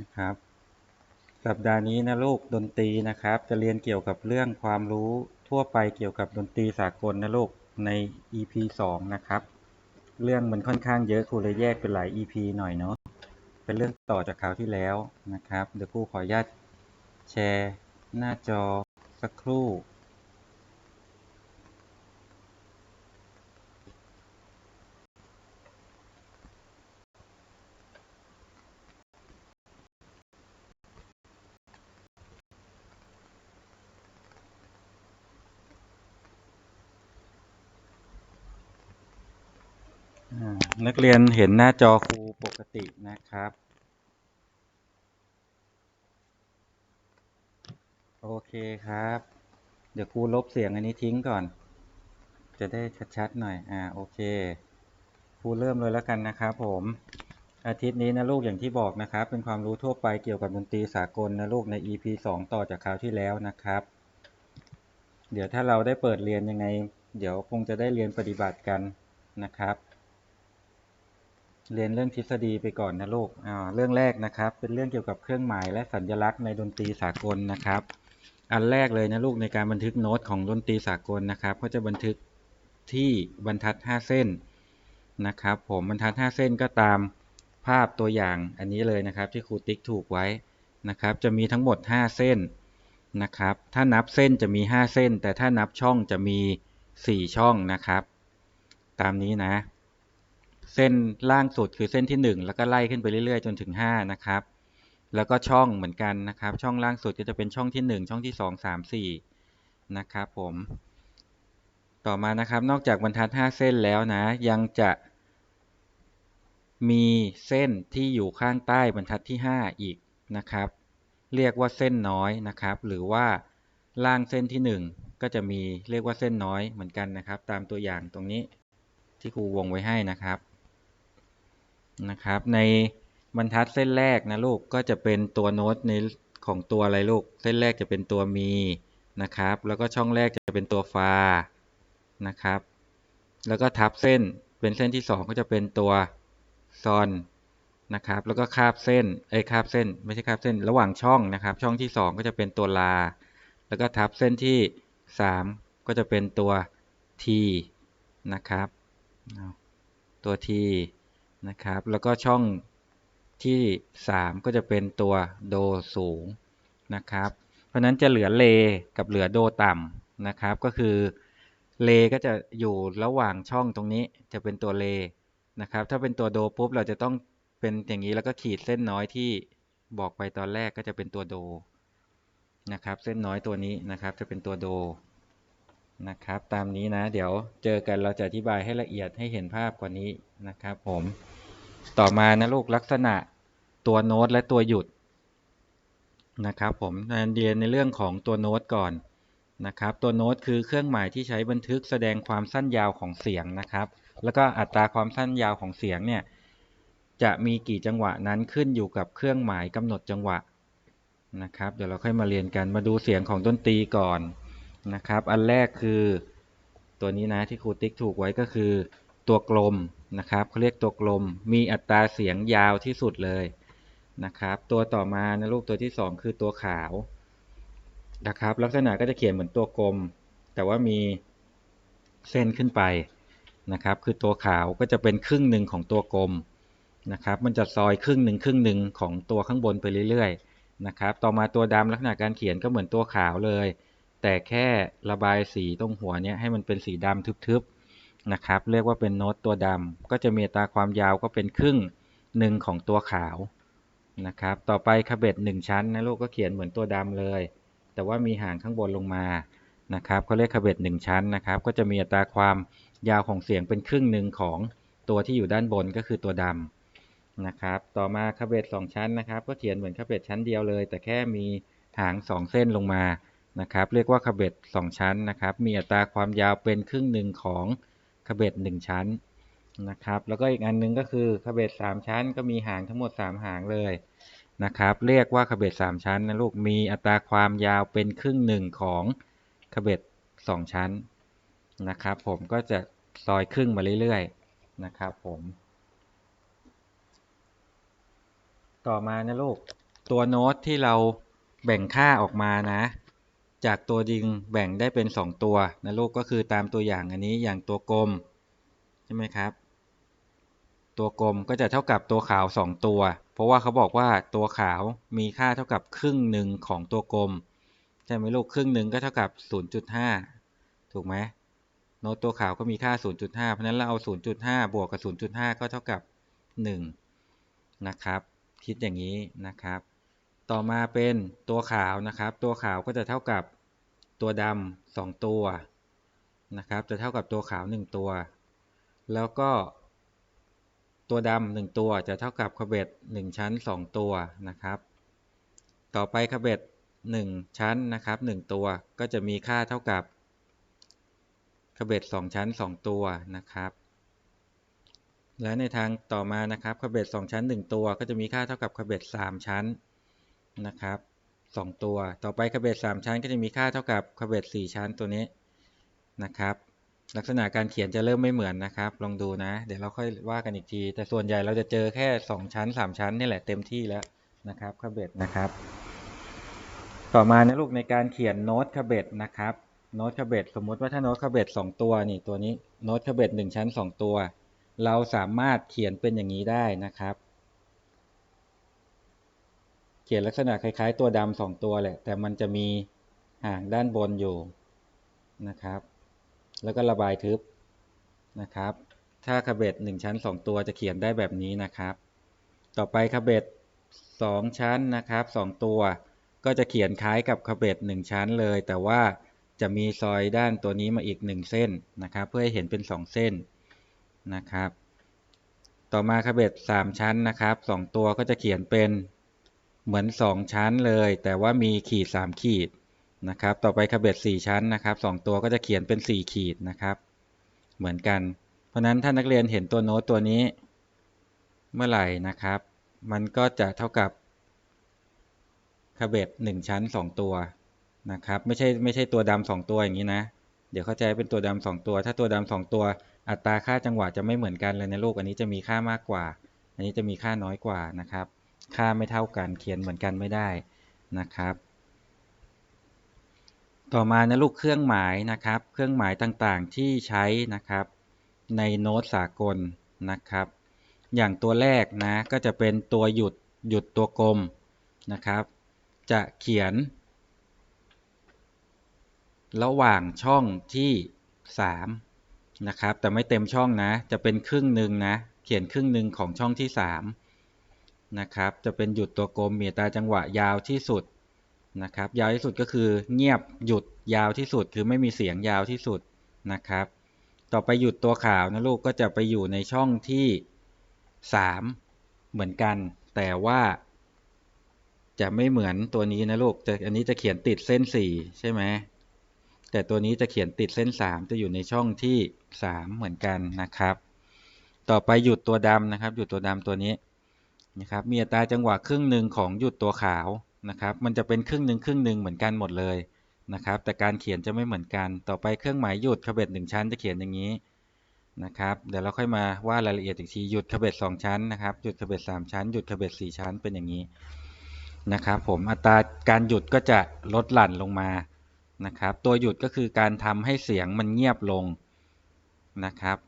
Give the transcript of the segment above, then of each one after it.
นะครับ สัปดาห์นี้นะลูกดนตรีนะครับ จะเรียนเกี่ยวกับเรื่องความรู้ทั่วไปเกี่ยวกับดนตรีสากลนะลูกใน EP 2 นะครับ เรื่องมันค่อนข้างเยอะครูเลยแยกเป็นหลาย EP หน่อยเนาะเป็นเรื่องต่อจากคราวที่แล้วนะครับ เดี๋ยวครูขออนุญาตแชร์หน้าจอสักครู่ นักเรียนเห็นหน้าจอครูปกตินะครับ โอเคครับ เดี๋ยวครูลบเสียงอันนี้ทิ้งก่อน จะได้ชัดๆหน่อย อ่า โอเค ครูเริ่มเลยแล้วกันนะครับผม อาทิตย์นี้นะลูกอย่างที่บอกนะครับ เป็นความรู้ทั่วไปเกี่ยวกับดนตรีสากลนะลูกใน EP 2 ต่อจากคราวที่แล้วนะครับ เดี๋ยวถ้าเราได้เปิดเรียนยังไง เดี๋ยวคงจะได้เรียนปฏิบัติกันนะครับ เรียนเรื่องทฤษฎีไปก่อนนะลูกอ่าเรื่องแรกนะครับ เป็นเรื่องเกี่ยวกับเครื่องหมายและสัญลักษณ์ในดนตรีสากลนะครับ อันแรกเลยนะลูกในการบันทึกโน้ตของดนตรีสากลนะครับก็จะบันทึกที่บรรทัด 5 เส้นนะครับ ผมบรรทัด 5 เส้นก็ตามภาพตัวอย่างอันนี้เลยนะครับ ที่ครูติ๊กถูกไว้นะครับ จะมีทั้งหมด 5 เส้นนะครับ ถ้านับเส้นจะมี 5 เส้น แต่ถ้านับช่องจะมี 4 ช่องนะครับ ตามนี้นะ เส้นล่างสุดคือเส้นที่ 1 แล้วก็ไล่ขึ้นไปเรื่อยๆ จนถึง 5 นะครับ แล้วก็ช่องเหมือนกันนะครับ ช่องล่างสุดก็จะเป็นช่องที่ 1 ช่องที่ 2 3 4 นะครับผม ต่อมานะครับนอกจากบรรทัด 5 เส้นแล้วนะ ยังจะมีเส้นที่อยู่ข้างใต้บรรทัดที่ 5 อีกนะครับ เรียกว่าเส้นน้อยนะครับ หรือว่าล่างเส้นที่ 1 ก็จะมีเรียกว่าเส้นน้อยเหมือนกันนะครับ ตามตัวอย่างตรงนี้ที่ครูวงไว้ให้นะครับ นะครับ ในบรรทัดเส้นแรกนะลูกก็จะเป็นตัวโน้ตในของตัวอะไรลูก เส้นแรกจะเป็นตัวมีนะครับ แล้วก็ช่องแรกจะเป็นตัวฟานะครับ แล้วก็ทับเส้นเป็นเส้นที่ 2 ก็จะเป็นตัวซอนนะครับ แล้วก็คาบเส้นเอ้คาบเส้น ไม่ใช่คาบเส้น ระหว่างช่องนะครับ ช่องที่ 2 ก็จะเป็นตัวลา แล้วก็ทับเส้นที่ 3 ก็จะเป็นตัว T นะครับตัว T นะครับ แล้วก็ช่องที่ 3 ก็จะเป็นตัวโดสูงนะครับ เพราะนั้นจะเหลือเลกับเหลือโดต่ำนะครับ ก็คือเลก็จะอยู่ระหว่างช่องตรงนี้จะเป็นตัวเลนะครับ ถ้าเป็นตัวโดปุ๊บเราจะต้องเป็นอย่างนี้แล้วก็ขีดเส้นน้อยที่บอกไปตอนแรกก็จะเป็นตัวโดนะครับ เส้นน้อยตัวนี้นะครับจะเป็นตัวโด นะครับ ตามนี้นะ เดี๋ยวเจอกันเราจะอธิบายให้ละเอียดให้เห็นภาพกว่านี้นะครับ ผม ต่อมานะลูกลักษณะตัวโน้ตและตัวหยุดนะครับผมเรียนในเรื่องของตัวโน้ตก่อนนะครับ ตัวโน้ตคือเครื่องหมายที่ใช้บันทึกแสดงความสั้นยาวของเสียงนะครับ แล้วก็อัตราความสั้นยาวของเสียงเนี่ยจะมีกี่จังหวะนั้นขึ้นอยู่กับเครื่องหมายกำหนดจังหวะนะครับ เดี๋ยวเราค่อยมาเรียนกันมาดูเสียงของดนตรีก่อน นะครับ อันแรกคือตัวนี้นะที่ครูติ๊กถูกไว้ก็คือตัวกลมนะครับเขาเรียกตัวกลมมีอัตราเสียงยาวที่สุดเลยนะครับ ตัวต่อมานะลูกตัวที่ 2 คือตัวขาวนะครับ ลักษณะก็จะเขียนเหมือนตัวกลม แต่ว่ามีเส้นขึ้นไปนะครับ คือตัวขาวก็จะเป็นครึ่งหนึ่งของตัวกลมนะครับ มันจะซอยครึ่งหนึ่งครึ่งหนึ่งของตัวข้างบนไปเรื่อยๆนะครับ ต่อมาตัวดำลักษณะการเขียนก็เหมือนตัวขาวเลย แต่แค่ระบายสีตรงหัวเนี้ยให้มันเป็นสีดำทึบๆนะครับ เรียกว่าเป็นโน้ตตัวดำก็จะมีตาความยาวก็เป็นครึ่งหนึ่งของตัวขาวนะครับ ต่อไปคาเบ็ดหนึ่งชั้นนะลูกก็เขียนเหมือนตัวดำเลย แต่ว่ามีหางข้างบนลงมานะครับเขาเรียกคาเบ็ดหนึ่งชั้นนะครับ ก็จะมีอัตราความยาวของเสียงเป็นครึ่งหนึ่งของตัวที่อยู่ด้านบนก็คือตัวดำนะครับ ต่อมาคาเบ็ดสองชั้นนะครับ ก็เขียนเหมือนคาเบ็ดชั้นเดียวเลย แต่แค่มีหางสองเส้นลงมา นะครับ เรียกว่าคาเบ็ดสองชั้นนะครับ มีอัตราความยาวเป็นครึ่งหนึ่งของคาเบ็ดหนึ่งชั้นนะครับ แล้วก็อีกอันนึงก็คือคาเบ็ดสามชั้น ก็มีหางทั้งหมดสามหางเลยนะครับ เรียกว่าคาเบ็ดสามชั้นนะลูก มีอัตราความยาวเป็นครึ่งหนึ่งของคาเบ็ดสองชั้นนะครับ ผมก็จะซอยครึ่งมาเรื่อยๆนะครับผม ต่อมานะลูก ตัวโน้ตที่เราแบ่งค่าออกมานะ จากตัวจริงแบ่งได้เป็น 2 ตัวนะลูกก็คือตามตัวอย่างอันนี้อย่างตัวกลมใช่ไหมครับ ตัวกลมก็จะเท่ากับตัวขาว 2 ตัว เพราะว่าเขาบอกว่าตัวขาวมีค่าเท่ากับครึ่งหนึ่งของตัวกลมใช่ไหมลูกครึ่งหนึ่งก็เท่ากับ 0.5 ถูกไหมโน้ตตัวขาวก็มีค่า 0.5 เพราะฉะนั้นเราเอา 0.5 บวกกับ 0.5 ก็เท่ากับ 1 นะครับ คิดอย่างนี้นะครับ ต่อมาเป็นตัวขาวนะครับ ตัวขาวก็จะเท่ากับตัวดำสองตัวนะครับ จะเท่ากับตัวขาวหนึ่งตัว แล้วก็ตัวดำหนึ่งตัวจะเท่ากับขบเบ็ดหนึ่งชั้นสองตัวนะครับ ต่อไปขบเบ็ดหนึ่งชั้นนะครับหนึ่งตัวก็จะมีค่าเท่ากับขบเบ็ดสองชั้นสองตัวนะครับ และในทางต่อมานะครับขบเบ็ดสองชั้นหนึ่งตัวก็จะมีค่าเท่ากับขบเบ็ดสามชั้น นะครับสองตัว ต่อไปขบเบ็ดสามชั้นก็จะมีค่าเท่ากับขบเบ็ดสี่ชั้นตัวนี้นะครับ ลักษณะการเขียนจะเริ่มไม่เหมือนนะครับ ลองดูนะ เดี๋ยวเราค่อยว่ากันอีกที แต่ส่วนใหญ่เราจะเจอแค่ 2 ชั้น 3 ชั้นนี่แหละเต็มที่แล้วนะครับขบเบ็ดนะครับ ต่อมานะลูกในการเขียนโน้ตขบเบ็ดนะครับโน้ตขบเบ็ดสมมุติว่าถ้าโน้ตขบเบ็ด2ตัวนี่ตัวนี้โน้ตขบเบ็ด1ชั้น 2 ตัว เราสามารถเขียนเป็นอย่างนี้ได้นะครับ เขียนลักษณะคล้าย ๆ ตัวดำสองตัวแหละ แต่มันจะมีห่างด้านบนอยู่นะครับ แล้วก็ระบายทึบนะครับ ถ้าคาเบตหนึ่งชั้น2ตัวจะเขียนได้แบบนี้นะครับ ต่อไปคาเบต2ชั้นนะครับ2ตัว ก็จะเขียนคล้ายกับคาเบต1ชั้นเลย แต่ว่าจะมีซอยด้านตัวนี้มาอีก1เส้นนะครับ เพื่อให้เห็นเป็น2เส้นนะครับ ต่อมาคาเบต3ชั้นนะครับ2ตัวก็จะเขียนเป็น เหมือน 2 ชั้นเลย แต่ว่ามีขีด 3 ขีดนะครับ ต่อไปคาเบต4ชั้นนะครับ 2 ตัวก็จะเขียนเป็น 4 ขีดนะครับ เหมือนกัน เพราะนั้นถ้านักเรียนเห็นตัวโน้ตตัวนี้เมื่อไหร่นะครับ มันก็จะเท่ากับคาเบต1ชั้น 2 ตัวนะครับ ไม่ใช่ไม่ใช่ตัวดำ2ตัวอย่างนี้นะ เดี๋ยวเข้าใจเป็นตัวดำ2ตัว ถ้าตัวดำ2ตัว อัตราค่าจังหวะจะไม่เหมือนกันเลยในโลกอันนี้จะมีค่ามากกว่า อันนี้จะมีค่าน้อยกว่านะครับ ค่าไม่เท่ากันเขียนเหมือนกันไม่ได้นะครับ ต่อมานะลูกเครื่องหมายนะครับ เครื่องหมายต่างๆที่ใช้นะครับ ในโน้ตสากลนะครับ อย่างตัวแรกนะก็จะเป็นตัวหยุดหยุดตัวกลมนะครับ จะเขียน ระหว่างช่องที่ 3 นะครับ แต่ไม่เต็มช่องนะ จะเป็นครึ่งหนึ่งนะ เขียนครึ่งหนึ่งของช่องที่ 3 นะครับ จะเป็นหยุดตัวกลมมีตาจังหวะยาวที่สุดนะครับ ยาวที่สุดก็คือเงียบหยุดยาวที่สุด คือไม่มีเสียงยาวที่สุดนะครับ ต่อไปหยุดตัวขาวนะลูกก็จะไปอยู่ในช่องที่ 3 เหมือนกัน แต่ว่า จะไม่เหมือนตัวนี้นะลูกจะอันนี้จะเขียนติดเส้น 4 ใช่ไหมแต่ตัวนี้จะเขียนติดเส้น 3 จะอยู่ในช่องที่ 3 เหมือนกันนะครับ ต่อไปหยุดตัวดำนะครับ หยุดตัวดำตัวนี้ นะครับมีอัตราจังหวะครึ่งหนึ่งของหยุดตัวขาวนะครับมันจะเป็นครึ่งหนึ่งครึ่งหนึ่งเหมือนกันหมดเลยนะครับแต่การเขียนจะไม่เหมือนกัน ต่อไปเครื่องหมายหยุดขบเบ็ดหนึ่งชั้นจะเขียนอย่างนี้นะครับเดี๋ยวเราค่อยมาว่ารายละเอียดอีกทีหยุดขบเบ็ดสองชั้นนะครับหยุดขบเบ็ดสามชั้นหยุดขบเบ็ดสี่ชั้นเป็นอย่างนี้นะครับผมอัตราการหยุดก็จะลดหลั่นลงมานะครับตัวหยุดก็คือการทำให้เสียงมันเงียบลงนะครับ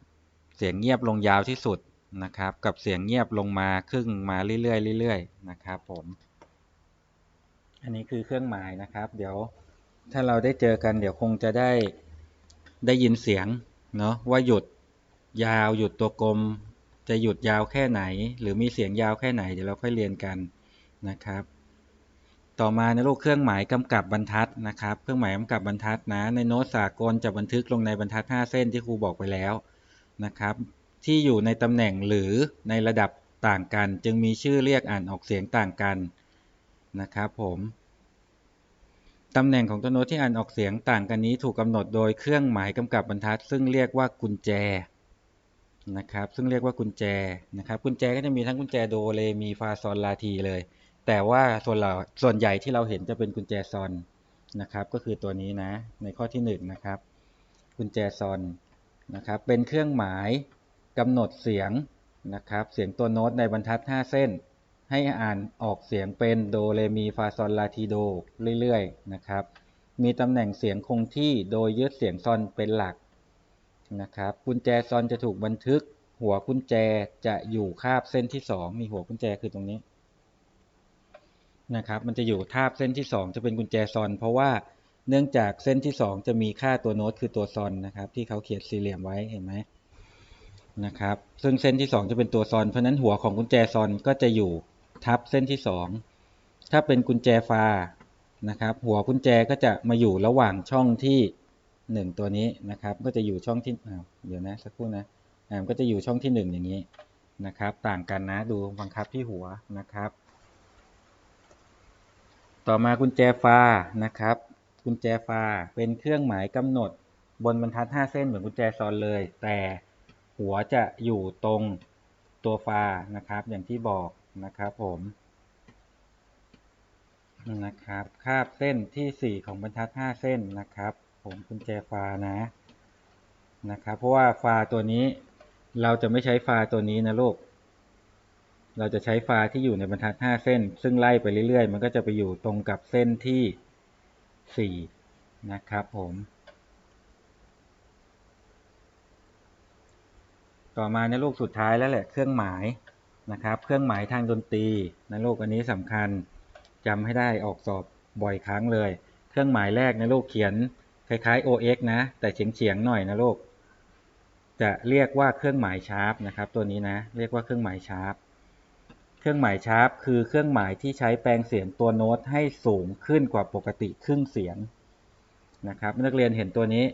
เสียงเงียบลงยาวที่สุด นะครับ กับเสียงเงียบลงมาครึ่งมาเรื่อยๆเรื่อยๆนะครับผม อันนี้คือเครื่องหมายนะครับ เดี๋ยวถ้าเราได้เจอกันเดี๋ยวคงจะได้ได้ยินเสียงเนาะว่าหยุดยาวหยุดตัวกลม จะหยุดยาวแค่ไหน หรือมีเสียงยาวแค่ไหนเดี๋ยวเราค่อยเรียนกันนะครับ ต่อมาในลูกเครื่องหมายกำกับบรรทัดนะครับ เครื่องหมายกำกับบรรทัดนะ ในโน้ตสากลจะบันทึกลงในบรรทัด 5 เส้นที่ครูบอกไปแล้วนะครับ ที่อยู่ในตำแหน่งหรือในระดับต่างกัน จึงมีชื่อเรียกอ่านออกเสียงต่างกันนะครับผมตำแหน่งของตัวโน้ตที่อ่านออกเสียงต่างกันนี้ถูกกำหนดโดยเครื่องหมายกำกับบรรทัด ซึ่งเรียกว่ากุญแจนะครับซึ่งเรียกว่ากุญแจนะครับกุญแจก็จะมีทั้งกุญแจโดเรมีฟาซอนลาทีเลย แต่ว่าส่วนเราส่วนใหญ่ที่เราเห็นจะเป็นกุญแจซอนนะครับก็คือตัวนี้นะในข้อที่1นนะครับกุญแจซอนนะครับเป็นเครื่องหมาย กำหนดเสียงนะครับเสียงตัวโน้ตในบรรทัด 5 เส้น ให้อ่านออกเสียงเป็นโดเรมีฟาซอลลาทีโดเรื่อยๆนะครับมีตำแหน่งเสียงคงที่โดยยึดเสียงซอนเป็นหลักนะครับกุญแจซอนจะถูกบันทึก หัวกุญแจจะอยู่คาบเส้นที่ 2 มีหัวกุญแจคือตรงนี้นะครับมันจะอยู่ทาบเส้นที่ 2 จะเป็นกุญแจซอน เพราะว่าเนื่องจากเส้นที่ 2 จะมีค่าตัวโน้ตคือตัวซอนนะครับที่เขาเขียนสี่เหลี่ยมไว้เห็นไหม นะครับ ซึ่งเส้นที่ 2 จะเป็นตัวซอน เพราะนั้นหัวของกุญแจซอนก็จะอยู่ทับเส้นที่ 2 ถ้าเป็นกุญแจฟานะครับ หัวกุญแจก็จะมาอยู่ระหว่างช่องที่ 1 ตัวนี้นะครับ ก็จะอยู่ช่องที่เดี๋ยวนะสักครู่นะอ่าก็จะอยู่ช่องที่ 1 อย่างนี้นะครับ ต่างกันนะดูบังคับที่หัวนะครับ ต่อมากุญแจฟานะครับ กุญแจฟาเป็นเครื่องหมายกำหนดบนบรรทัด 5 เส้นเหมือนกุญแจซอนเลย แต่ หัวจะอยู่ตรงตัวฟานะครับ อย่างที่บอกนะครับผมนะครับคาบเส้นที่ 4 ของบรรทัด 5 เส้นนะครับ ผมกุญแจฟานะนะครับ เพราะว่าฟาตัวนี้เราจะไม่ใช้ฟาตัวนี้นะลูก เราจะใช้ฟาที่อยู่ในบรรทัด 5 เส้น ซึ่งไล่ไปเรื่อยๆ มันก็จะไปอยู่ตรงกับเส้นที่ 4 นะครับผม ต่อมาในลูกสุดท้ายแล้วแหละเครื่องหมายนะครับ เครื่องหมายทางดนตรีนะลูกอันนี้สำคัญจำให้ได้ออกสอบบ่อยครั้งเลย เครื่องหมายแรกนะลูกเขียนคล้ายๆ OX นะ แต่เฉียงๆหน่อยนะลูกจะเรียกว่าเครื่องหมายชาร์ปนะครับ ตัวนี้นะเรียกว่าเครื่องหมายชาร์ปเครื่องหมายชาร์ปคือเครื่องหมายที่ใช้แปลงเสียงตัวโน้ตให้สูงขึ้นกว่าปกติครึ่งเสียงนะครับ นักเรียนเห็นตัวนี้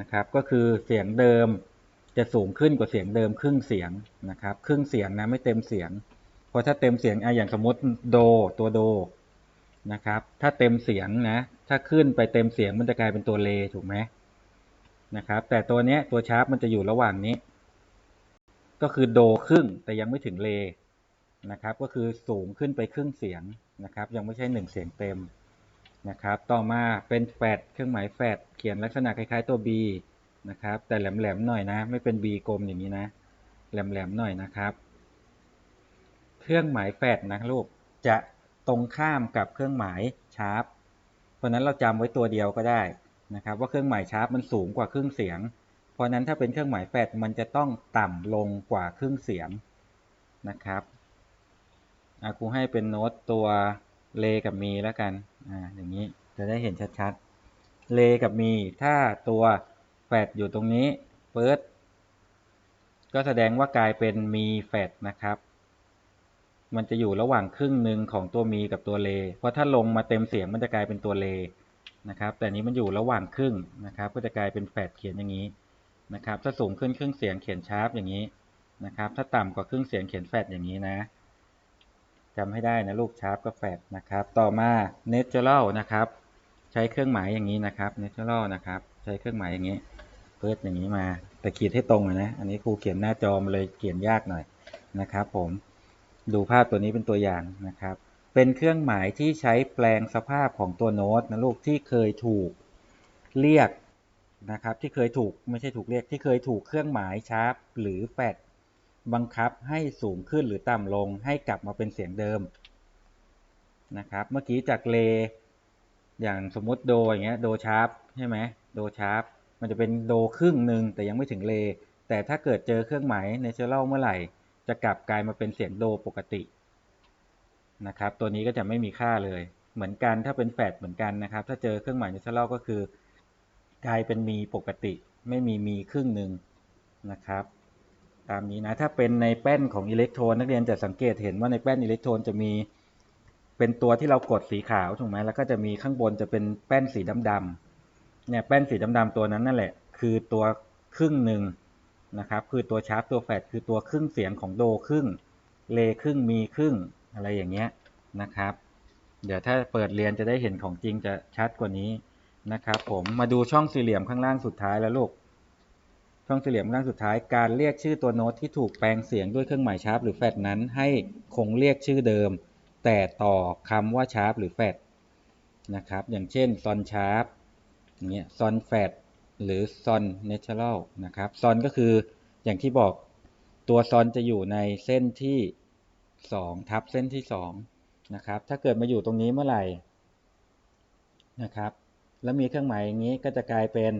นะครับ ก็คือเสียงเดิม จะสูงขึ้นกว่าเสียงเดิมครึ่งเสียงนะครับ ครึ่งเสียงนะไม่เต็มเสียง เพราะถ้าเต็มเสียงอะอย่างสมมติโดตัวโดนะครับ ถ้าเต็มเสียงนะ ถ้าขึ้นไปเต็มเสียงมันจะกลายเป็นตัวเลถูกไหมนะครับ แต่ตัวเนี้ยตัวชาร์ปมันจะอยู่ระหว่างนี้ ก็คือโดครึ่งแต่ยังไม่ถึงเลนะครับ ก็คือสูงขึ้นไปครึ่งเสียงนะครับ ยังไม่ใช่หนึ่งเสียงเต็มนะครับ ต่อมาเป็นแฟดเครื่องหมายแฟดเขียนลักษณะคล้ายๆตัว B นะครับ แต่แหลมๆหน่อยนะ ไม่เป็น B กลมอย่างนี้นะ แหลมๆหน่อยนะครับ เครื่องหมายแฟดนะลูกจะตรงข้ามกับเครื่องหมายชาร์ปเพราะนั้นเราจำไว้ตัวเดียวก็ได้นะครับ ว่าเครื่องหมายชาร์ปมันสูงกว่าครึ่งเสียง เพราะนั้นถ้าเป็นเครื่องหมายแฟดมันจะต้องต่ำลงกว่าครึ่งเสียงนะครับอาครูให้เป็นโน้ตตัวเลกับมีแล้วกันอ่าอย่างนี้จะได้เห็นชัดๆเลกับมีถ้าตัว แฟดอยู่ตรงนี้เปิดก็แสดงว่ากลายเป็นมีแฟดนะครับ มันจะอยู่ระหว่างครึ่งหนึ่งของตัวมีกับตัวเล เพราะถ้าลงมาเต็มเสียงมันจะกลายเป็นตัวเลนะครับ แต่นี้มันอยู่ระหว่างครึ่งนะครับ ก็จะกลายเป็นแฟดเขียนอย่างนี้นะครับ ถ้าสูงขึ้นครึ่งเสียงเขียนชาร์ปอย่างนี้นะครับ ถ้าต่ำกว่าครึ่งเสียงเขียนแฟดอย่างนี้นะจำให้ได้นะลูกชาร์ปกับแฟดนะครับ ต่อมา natural นะครับ ใช้เครื่องหมายอย่างนี้นะครับ natural นะครับ ใช้เครื่องหมายอย่างนี้ เพิดอย่างนี้มา แต่ขีดให้ตรงนะ อันนี้ครูเขียนหน้าจอมาเลยเขียนยากหน่อยนะครับผมดูภาพตัวนี้เป็นตัวอย่างนะครับ เป็นเครื่องหมายที่ใช้แปลงสภาพของตัวโน้ตนะลูกที่เคยถูกเรียกนะครับ ที่เคยถูกไม่ใช่ถูกเรียกที่เคยถูกเครื่องหมายชาร์ปหรือแฟดบังคับให้สูงขึ้นหรือต่ำลงให้กลับมาเป็นเสียงเดิมนะครับ เมื่อกี้จากเล อย่างสมมติโดอย่างเงี้ยโดชาร์ปใช่ไหมโดชาร์ป มันจะเป็นโดครึ่งหนึ่งแต่ยังไม่ถึงเล แต่ถ้าเกิดเจอเครื่องหมายในเชลเมื่อไหร่ จะกลับกลายมาเป็นเสียงโดปกตินะครับ ตัวนี้ก็จะไม่มีค่าเลย เหมือนกันถ้าเป็นแฟดเหมือนกันนะครับ ถ้าเจอเครื่องหมายในเชลก็คือกลายเป็นมีปกติ ไม่มีมีครึ่งหนึ่งนะครับ ตามนี้นะ ถ้าเป็นในแป้นของอิเล็กโทรนนักเรียนจะสังเกตเห็นว่าในแป้นอิเล็กโทรนจะมีเป็นตัวที่เรากดสีขาวถูกไหมแล้วก็จะมีข้างบนจะเป็นแป้นสีดำๆ เนี่ยแป้นสีดำๆตัวนั้นนั่นแหละ คือตัวครึ่งหนึ่งนะครับ คือตัวชาร์ปตัวแฟดคือตัวครึ่งเสียงของโดครึ่งเลครึ่งมีครึ่งอะไรอย่างเงี้ยนะครับ เดี๋ยวถ้าเปิดเรียนจะได้เห็นของจริงจะชัดกว่านี้นะครับผมมาดูช่องสี่เหลี่ยมข้างล่างสุดท้ายแล้วลูกช่องสี่เหลี่ยมล่างสุดท้ายการเรียกชื่อตัวโน้ตที่ถูกแปลงเสียงด้วยเครื่องหมายชาร์ปหรือแฟดนั้น ให้คงเรียกชื่อเดิม แต่ต่อคำว่าชาร์ปหรือแฟดนะครับ อย่างเช่นซอนชาร์ป อย่างเงี้ยซอนแฟดหรือซอนเนเชอรัลนะครับซอนก็คืออย่างที่บอกตัวซอนจะอยู่ในเส้นที่2ทับเส้นที่2นะครับถ้าเกิดมาอยู่ตรงนี้เมื่อไหร่นะครับ แล้วมีเครื่องหมายอย่างนี้ก็จะกลายเป็น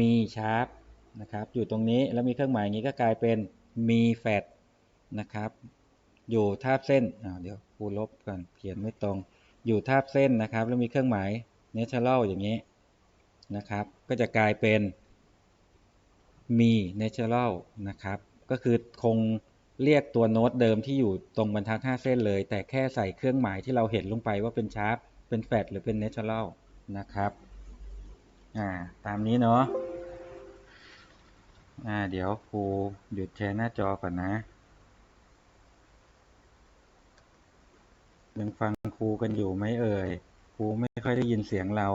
มีชาร์ปนะครับอยู่ตรงนี้แล้วมีเครื่องหมายอย่างนี้ก็กลายเป็นมีแฟดนะครับ อยู่ทาบเส้นเดี๋ยวคูลบก่อนเขียนไม่ตรง อยู่ทาบเส้นนะครับ แล้วมีเครื่องหมาย natural อย่างนี้นะครับ ก็จะกลายเป็นมี natural นะครับ ก็คือคงเรียกตัวโน้ตเดิมที่อยู่ตรงบรรทัด5เส้นเลย แต่แค่ใส่เครื่องหมายที่เราเห็นลงไปว่าเป็นชาร์ปเป็นแฟดหรือเป็น natural นะครับ อ่า ตามนี้เนาะ อ่า เดี๋ยวครูหยุดแชร์หน้าจอก่อนนะยังฟังครูกันอยู่ไหมเอ่ย ครูไม่ค่อยได้ยินเสียงเรา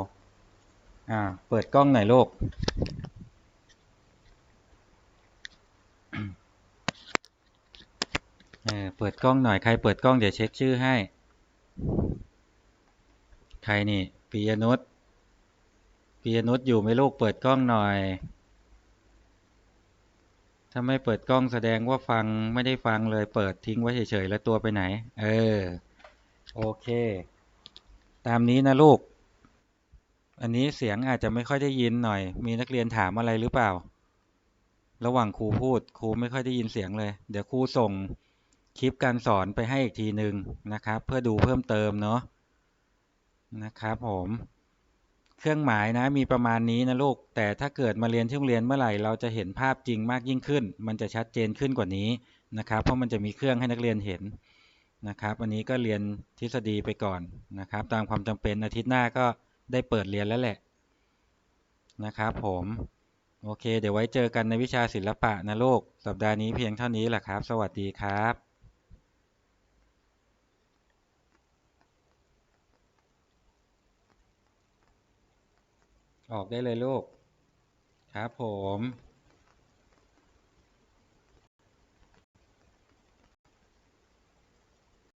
อ่า เปิดกล้องหน่อยลูก เออ เปิดกล้องหน่อย ใครเปิดกล้องเดี๋ยวเช็คชื่อให้ ใครนี่ปียนุชปียนุชอยู่ไหมลูก เปิดกล้องหน่อย ถ้าไม่เปิดกล้องแสดงว่าฟังไม่ได้ฟังเลย เปิดทิ้งไว้เฉยๆแล้วตัวไปไหน เออ โอเค ตามนี้นะลูก อันนี้เสียงอาจจะไม่ค่อยได้ยินหน่อย มีนักเรียนถามอะไรหรือเปล่า ระหว่างครูพูดครูไม่ค่อยได้ยินเสียงเลย เดี๋ยวครูส่งคลิปการสอนไปให้อีกทีหนึ่งนะครับ เพื่อดูเพิ่มเติมเนาะนะครับผม เครื่องหมายนะมีประมาณนี้นะลูก แต่ถ้าเกิดมาเรียนที่โรงเรียนเมื่อไหร่ เราจะเห็นภาพจริงมากยิ่งขึ้น มันจะชัดเจนขึ้นกว่านี้นะครับ เพราะมันจะมีเครื่องให้นักเรียนเห็น นะครับอันนี้ก็เรียนทฤษฎีไปก่อนนะครับ ตามความจำเป็นอาทิตย์หน้าก็ได้เปิดเรียนแล้วแหละนะครับผมโอเค เดี๋ยวไว้เจอกันในวิชาศิลปะนะลูกสัปดาห์นี้เพียงเท่านี้แหละครับ สวัสดีครับออกได้เลยลูก ครับผม